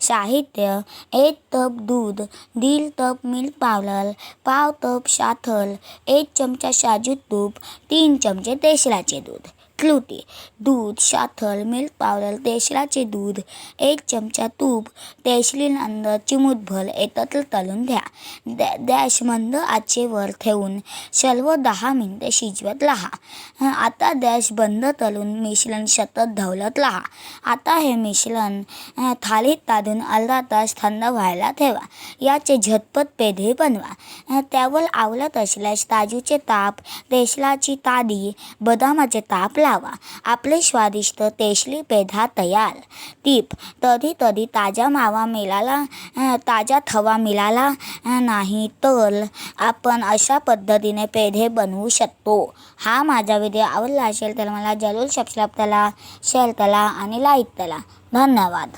साहित्य एक तप दूध दीड तप मिल्क पावडर पाव तप साखर एक चमचा साजूक तूप तीन चमचे तेलाचे दूध. कृती दूध साखर मिल्क पावडर तेसराचे दूध एक चमचा तूप तेसलीनंतर चिमूटभर एकत्र तळून घ्या दॅ गॅस मंद आचेवर ठेवून सर्व दहा मिनटं शिजवत राहा. आता गॅस बंद तळून मिश्रण सतत धवलत राहा. आता हे मिश्रण थालीत काढून अर्धा तास थंड व्हायला ठेवा. याचे झटपट पेढे बनवा. त्यावर आवलत असल्यास काजूचे ताप तेसलाची तादी बदामाचे ताप लावा आपले स्वादिष्ट तेसली पेढा तयार. टीप तधी तधी ताजा मावा मिळाला ताजा थवा मिळाला नाही तर आपण अशा पद्धतीने पेढे बनवू शकतो. हा माझा व्हिडिओ आवडला असेल तर मला जरूर सबस्क्राईब करा शेअर करा आणि लाईक करा. धन्यवाद.